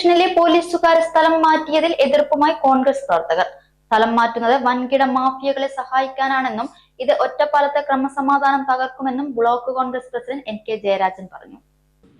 സ്റ്റേഷനിലെ പോലീസുകാരെ സ്ഥലം മാറ്റിയതിൽ എതിർപ്പുമായി കോൺഗ്രസ് പ്രവർത്തകർ. സ്ഥലം മാറ്റുന്നത് വൻകിട മാഫിയകളെ സഹായിക്കാനാണെന്നും ഇത് ഒറ്റപ്പാലത്തെ ക്രമസമാധാനം തകർക്കുമെന്നും block Congress president N K Jayarajan പറഞ്ഞു.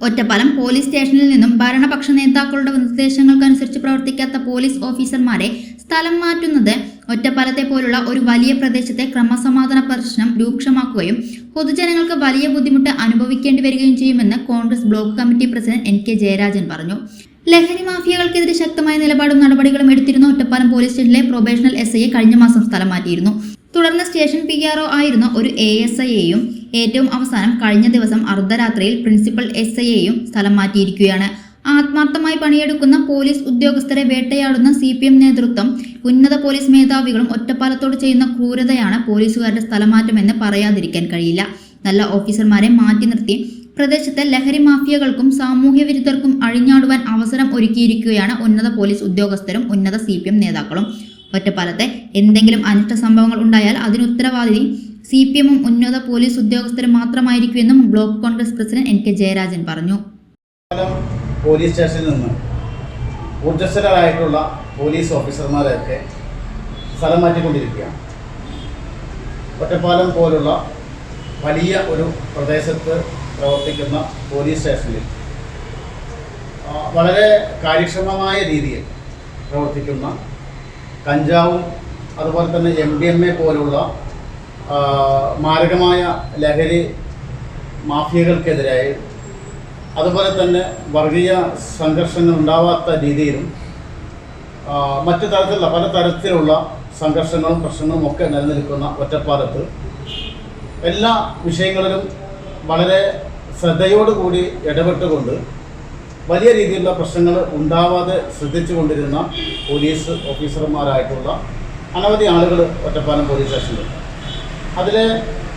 ഒറ്റപ്പാലം പോലീസ് സ്റ്റേഷനിൽ നിന്നും ഭരണപക്ഷ നേതാക്കളുടെ നിർദ്ദേശങ്ങൾക്കനുസരിച്ച് പ്രവർത്തിക്കാത്ത പോലീസ് ഓഫീസർമാരെ സ്ഥലം മാറ്റുന്നത് ഒറ്റപ്പാലത്തെ പോലുള്ള ഒരു വലിയ പ്രദേശത്തെ ക്രമസമാധാന പ്രശ്നം രൂക്ഷമാക്കുകയും പൊതുജനങ്ങൾക്ക് വലിയ ബുദ്ധിമുട്ട് അനുഭവിക്കേണ്ടി വരികയും ചെയ്യുമെന്ന് Congress block committee president N K Jayarajan പറഞ്ഞു. ലഹരി മാഫിയകൾക്കെതിരെ ശക്തമായ നിലപാടും നടപടികളും എടുത്തിരുന്ന ഒറ്റപ്പാലം പോലീസ് സ്റ്റേഷനിലെ പ്രൊബേഷണൽ എസ് ഐയെ കഴിഞ്ഞ മാസം സ്ഥലം മാറ്റിയിരുന്നു. തുടർന്ന് സ്റ്റേഷൻ പി ആർ ഒ ആയിരുന്ന ഒരു എ എസ് ഐയെയും ഏറ്റവും അവസാനം കഴിഞ്ഞ ദിവസം അർദ്ധരാത്രിയിൽ പ്രിൻസിപ്പൽ എസ് ഐയെയും സ്ഥലം മാറ്റിയിരിക്കുകയാണ്. ആത്മാർത്ഥമായി പണിയെടുക്കുന്ന പോലീസ് ഉദ്യോഗസ്ഥരെ വേട്ടയാടുന്ന സി പി എം നേതൃത്വം ഉന്നത പോലീസ് മേധാവികളും ഒറ്റപ്പാലത്തോട് ചെയ്യുന്ന ക്രൂരതയാണ് പോലീസുകാരുടെ സ്ഥലമാറ്റമെന്ന് പറയാതിരിക്കാൻ കഴിയില്ല. നല്ല ഓഫീസർമാരെ മാറ്റി നിർത്തി പ്രദേശത്തെ ലഹരി മാഫിയകൾക്കും സാമൂഹ്യ വിരുദ്ധർക്കും അഴിഞ്ഞാടുവാൻ അവസരം ഒരുക്കിയിരിക്കുകയാണ് ഉന്നത പോലീസ് ഉദ്യോഗസ്ഥരും ഉന്നത സി നേതാക്കളും. ഒറ്റപ്പാലത്തെ എന്തെങ്കിലും അനിഷ്ട സംഭവങ്ങൾ ഉണ്ടായാൽ അതിന് ഉത്തരവാദി സി പി എമ്മും ഉന്നത പോലീസ് ഉദ്യോഗസ്ഥരും മാത്രമായിരിക്കുമെന്നും block Congress president N K Jayarajan പറഞ്ഞു. പോലീസ് സ്റ്റേഷനിൽ നിന്ന് ഊർജസ്വലരായിട്ടുള്ള പോലീസ് ഓഫീസർമാരെയൊക്കെ സ്ഥലം മാറ്റിക്കൊണ്ടിരിക്കുകയാണ്. ഒറ്റപ്പാലം പോലുള്ള വലിയ ഒരു പ്രദേശത്ത് പ്രവർത്തിക്കുന്ന പോലീസ് സ്റ്റേഷനിൽ വളരെ കാര്യക്ഷമമായ രീതിയിൽ പ്രവർത്തിക്കുന്ന കഞ്ചാവും അതുപോലെ തന്നെ എം ഡി എം എ പോലുള്ള മാരകമായ ലഹരി മാഫിയകൾക്കെതിരായി അതുപോലെ തന്നെ വർഗീയ സംഘർഷങ്ങൾ ഉണ്ടാവാത്ത രീതിയിലും മറ്റു തരത്തിലുള്ള പല തരത്തിലുള്ള സംഘർഷങ്ങളും പ്രശ്നങ്ങളും ഒക്കെ നിലനിൽക്കുന്ന ഒറ്റപ്പാലത്ത് എല്ലാ വിഷയങ്ങളിലും വളരെ ശ്രദ്ധയോടുകൂടി ഇടപെട്ടുകൊണ്ട് വലിയ രീതിയിലുള്ള പ്രശ്നങ്ങൾ ഉണ്ടാവാതെ ശ്രദ്ധിച്ചു കൊണ്ടിരുന്ന പോലീസ് ഓഫീസർമാരായിട്ടുള്ള അനവധി ആളുകൾ ഒറ്റപ്പാലം പോലീസ് സ്റ്റേഷനിലുണ്ട് അതിലെ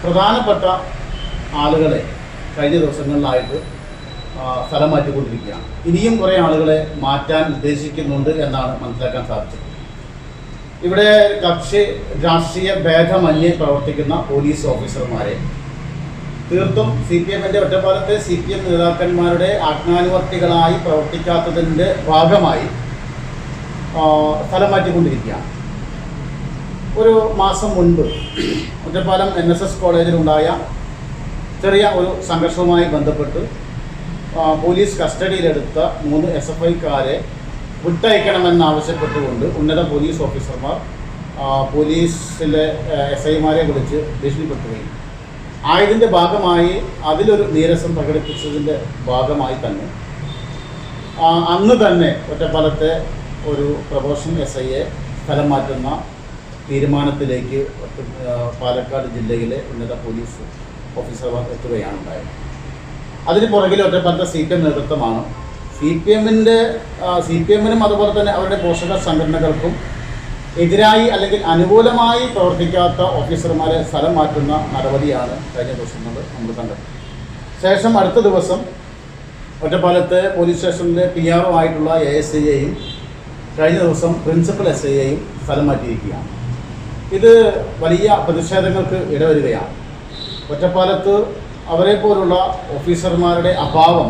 പ്രധാനപ്പെട്ട ആളുകളെ കഴിഞ്ഞ ദിവസങ്ങളിലായിട്ട് സ്ഥലം മാറ്റിക്കൊണ്ടിരിക്കുകയാണ് ഇനിയും കുറേ ആളുകളെ മാറ്റാൻ ഉദ്ദേശിക്കുന്നുണ്ട് എന്നാണ് മനസ്സിലാക്കാൻ സാധിച്ചത്. ഇവിടെ കക്ഷി രാഷ്ട്രീയ ഭേദമന്യേ പ്രവർത്തിക്കുന്ന പോലീസ് ഓഫീസർമാരെ തീർത്തും സി പി എമ്മിന്റെ ഒറ്റപ്പാലത്തെ സി പി എം നേതാക്കന്മാരുടെ ആജ്ഞാനുവർത്തികളായി പ്രവർത്തിക്കാത്തതിന്റെ ഭാഗമായി സ്ഥലം മാറ്റിക്കൊണ്ടിരിക്കുകയാണ്. ഒരു മാസം മുൻപ് ഒറ്റപ്പാലം എൻ എസ് എസ് കോളേജിലുണ്ടായ ചെറിയ ഒരു സംഘർഷവുമായി ബന്ധപ്പെട്ട് പോലീസ് കസ്റ്റഡിയിലെടുത്ത മൂന്ന് എസ് എഫ് ഐക്കാരെ വിട്ടയക്കണമെന്നാവശ്യപ്പെട്ടുകൊണ്ട് ഉന്നത പോലീസ് ഓഫീസർമാർ പോലീസിലെ എസ് ഐമാരെ വിളിച്ച് ഭീഷണിപ്പെടുത്തുകയും ആയതിന്റെ ഭാഗമായി അതിലൊരു നീരസം പ്രകടിപ്പിച്ചതിന്റെ ഭാഗമായി തന്നെ. അന്ന് തന്നെ ഒറ്റപ്പാലത്തെ ഒരു പ്രൊഫഷൻ എസ് ഐയെ സ്ഥലം മാറ്റുന്ന തീരുമാനത്തിലേക്ക് പാലക്കാട് ജില്ലയിലെ ഉന്നത പോലീസ് ഓഫീസർമാർ എത്തുകയാണ് ഉണ്ടായത്. അതിന് പുറകിൽ ഒറ്റപ്പാലത്തെ സി പി എം നേതൃത്വമാണ്. സി പി എമ്മിന്റെ സി പി എമ്മിനും അതുപോലെ തന്നെ അവരുടെ പോഷക സംഘടനകൾക്കും എതിരായി അല്ലെങ്കിൽ അനുകൂലമായി പ്രവർത്തിക്കാത്ത ഓഫീസർമാരെ സ്ഥലം മാറ്റുന്ന നടപടിയാണ് കഴിഞ്ഞ ദിവസങ്ങൾ നമ്മൾ കണ്ടത്. ശേഷം അടുത്ത ദിവസം ഒറ്റപ്പാലത്ത് പോലീസ് സ്റ്റേഷനിലെ പി ആർ ആയിട്ടുള്ള എ എസ് ഐയെയും കഴിഞ്ഞ ദിവസം പ്രിൻസിപ്പൽ എസ് ഐയെയും സ്ഥലം മാറ്റിയിരിക്കുകയാണ്. ഇത് വലിയ പ്രതിഷേധങ്ങൾക്ക് ഇടവരികയാണ്. ഒറ്റപ്പാലത്ത് അവരെ പോലുള്ള ഓഫീസർമാരുടെ അഭാവം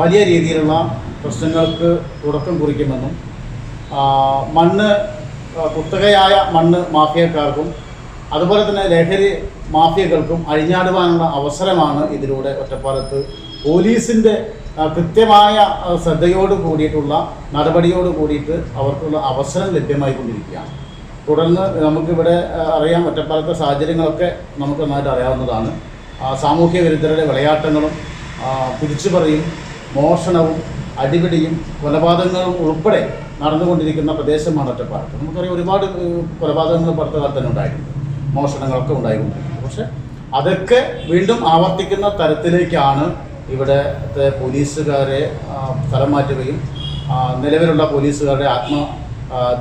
വലിയ രീതിയിലുള്ള പ്രശ്നങ്ങൾക്ക് തുടക്കം കുറിക്കുമെന്നും മണ്ണ് കുത്തകയായ മണ്ണ് മാഫിയക്കാർക്കും അതുപോലെ തന്നെ ലഹരി മാഫിയകൾക്കും അഴിഞ്ഞാടുവാനുള്ള അവസരമാണ് ഇതിലൂടെ ഒറ്റപ്പാലത്ത് പോലീസിന്റെ കൃത്യമായ ശ്രദ്ധയോട് കൂടിയിട്ടുള്ള നടപടിയോട് കൂടിയിട്ട് അവർക്കുള്ള അവസരം ലഭ്യമായിക്കൊണ്ടിരിക്കുകയാണ്. തുടർന്ന് നമുക്കിവിടെ അറിയാം ഒറ്റപ്പാലത്തെ സാഹചര്യങ്ങളൊക്കെ നമുക്ക് നന്നായിട്ട് അറിയാവുന്നതാണ് സാമൂഹ്യ വിരുദ്ധരുടെ വിളയാട്ടങ്ങളും പിരിച്ചുപറിയും മോഷണവും അടിപിടിയും കൊലപാതകങ്ങളും ഉൾപ്പെടെ നടന്നുകൊണ്ടിരിക്കുന്ന പ്രദേശമാണ് ഒറ്റപ്പാലത്ത്. നമുക്കറിയാം ഒരുപാട് കൊലപാതകങ്ങൾ പുറത്ത കാലത്ത് തന്നെ ഉണ്ടായിട്ടുണ്ട്. മോഷണങ്ങളൊക്കെ ഉണ്ടായിക്കൊണ്ടിരിക്കുന്നത് പക്ഷെ അതൊക്കെ വീണ്ടും ആവർത്തിക്കുന്ന തരത്തിലേക്കാണ് ഇവിടെ പോലീസുകാരെ സ്ഥലം മാറ്റുകയും നിലവിലുള്ള പോലീസുകാരുടെ ആത്മ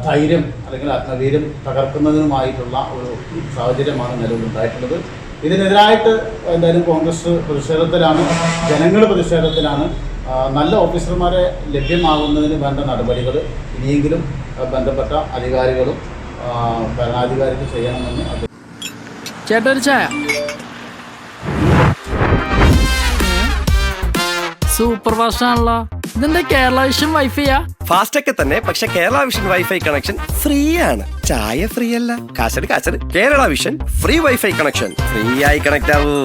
ധൈര്യം അല്ലെങ്കിൽ ആത്മവീര്യം തകർക്കുന്നതിനുമായിട്ടുള്ള ഒരു സാഹചര്യമാണ് നിലവിലുണ്ടായിട്ടുള്ളത് ഇതിനെതിരായിട്ട് എന്തായാലും കോൺഗ്രസ് പ്രതിഷേധത്തിലാണ് ജനങ്ങൾ പ്രതിഷേധത്തിലാണ് നല്ല ഓഫീസർമാരെ ലഭ്യമാകുന്നതിന് വേണ്ട നടപടികൾ ഇനിയെങ്കിലും ബന്ധപ്പെട്ട അധികാരികളും ഭരണാധികാരികൾ ചെയ്യണമെന്ന് അദ്ദേഹം ചായ. സൂപ്പർ ഫാസ്റ്റ് ആണല്ലോ ഇതെന്താ കേരള വിഷൻ വൈഫൈയാ? ഫാസ്റ്റ് ഒക്കെ തന്നെ പക്ഷെ Kerala vision wifi connection free ആണ് ചായ ഫ്രീ അല്ല കാശട് കാശട് Kerala vision free wifi connection free ആയി കണക്ട് ആവൂ.